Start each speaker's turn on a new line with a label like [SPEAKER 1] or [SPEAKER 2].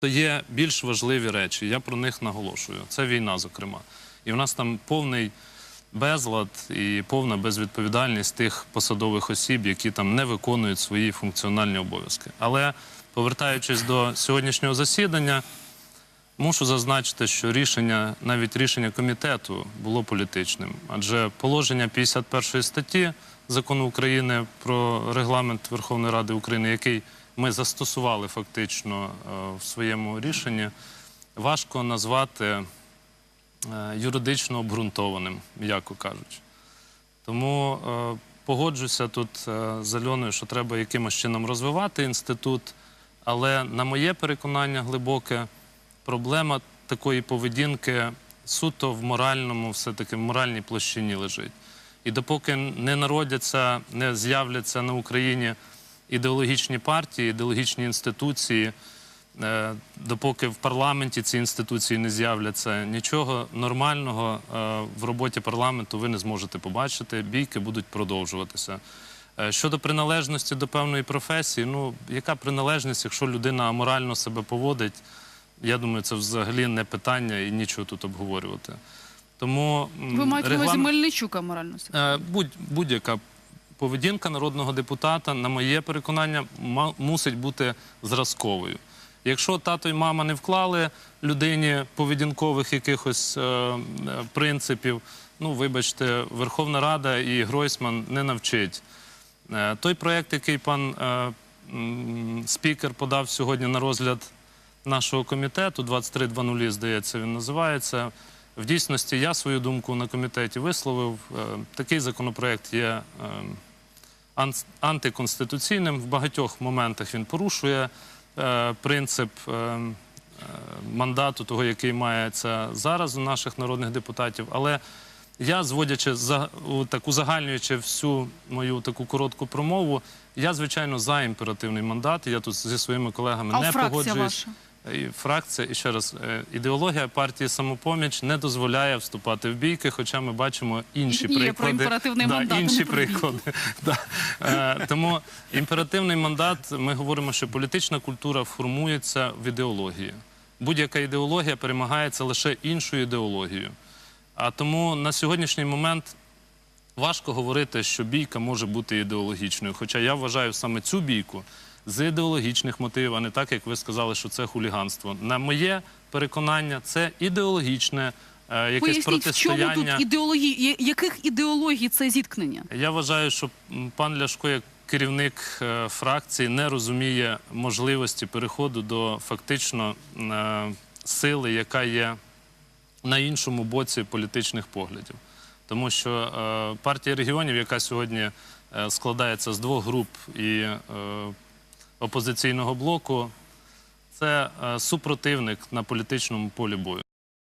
[SPEAKER 1] То є більш важливі речі. Я про них наголошую. Це війна, зокрема. І в нас там повний безлад і повна безвідповідальність тих посадових осіб, які там не виконують свої функціональні обов'язки. Але повертаючись до сьогоднішнього засідання, мушу зазначити, що рішення, навіть рішення комітету, було політичним, адже положення 51 статті закону України про регламент Верховної Ради України, який ми застосували фактично е, в своєму рішенні, важко назвати е, юридично обґрунтованим, м'яко кажучи. Тому е, погоджуся тут з Альоною, що треба якимось чином розвивати інститут. Але на моє переконання глибоке, проблема такої поведінки суто в моральному, все-таки в моральній площині лежить. І допоки не народяться, не з'являться на Україні ідеологічні партії, ідеологічні інституції, е, допоки в парламенті ці інституції не з'являться, нічого нормального е, в роботі парламенту ви не зможете побачити. Бійки будуть продовжуватися. Е, Щодо приналежності до певної професії, ну яка приналежність, якщо людина аморально себе поводить, я думаю, це взагалі не питання і нічого тут обговорювати. Тому
[SPEAKER 2] Ви маєте на увазі
[SPEAKER 1] регламент-
[SPEAKER 2] Мельничука морально себе?
[SPEAKER 1] Е, будь, будь-яка поведінка народного депутата, на моє переконання, мусить бути зразковою. Якщо тато і мама не вклали людині поведінкових якихось е, е, принципів, ну вибачте, Верховна Рада і Гройсман не навчить. Е, той проєкт, який пан е, спікер подав сьогодні на розгляд нашого комітету, 23.00, здається, він називається. В дійсності я свою думку на комітеті висловив. Е, Такий законопроект є е, антиконституційним. В багатьох моментах він порушує е, принцип е, е, мандату, того, який мається зараз у наших народних депутатів. Але я, зводячи за так узагальнюючи всю мою таку коротку промову, я звичайно за імперативний мандат. Я тут зі своїми колегами
[SPEAKER 2] А
[SPEAKER 1] не
[SPEAKER 2] фракція
[SPEAKER 1] погоджуюсь.
[SPEAKER 2] ваша?
[SPEAKER 1] І фракція, і ще раз, е, ідеологія партії самопоміч не дозволяє вступати в бійки, хоча ми бачимо інші
[SPEAKER 2] Ні,
[SPEAKER 1] приклади.
[SPEAKER 2] про імперативний
[SPEAKER 1] да,
[SPEAKER 2] мандат,
[SPEAKER 1] інші приклади. Да. Е, Тому імперативний мандат, ми говоримо, що політична культура формується в ідеології. Будь-яка ідеологія перемагається лише іншою ідеологією. А тому на сьогоднішній момент важко говорити, що бійка може бути ідеологічною. Хоча я вважаю саме цю бійку з ідеологічних мотивів, а не так, як ви сказали, що це хуліганство. На моє переконання, це ідеологічне е, якесь
[SPEAKER 2] Поясніть, в чому
[SPEAKER 1] протистояння.
[SPEAKER 2] тут ідеології, яких ідеологій це зіткнення?
[SPEAKER 1] Я вважаю, що пан Ляшко, як керівник е, фракції, не розуміє можливості переходу до фактично е, сили, яка є на іншому боці політичних поглядів. Тому що е, партія регіонів, яка сьогодні е, складається з двох груп і е, опозиційного блоку, це супротивник на політичному полі бою.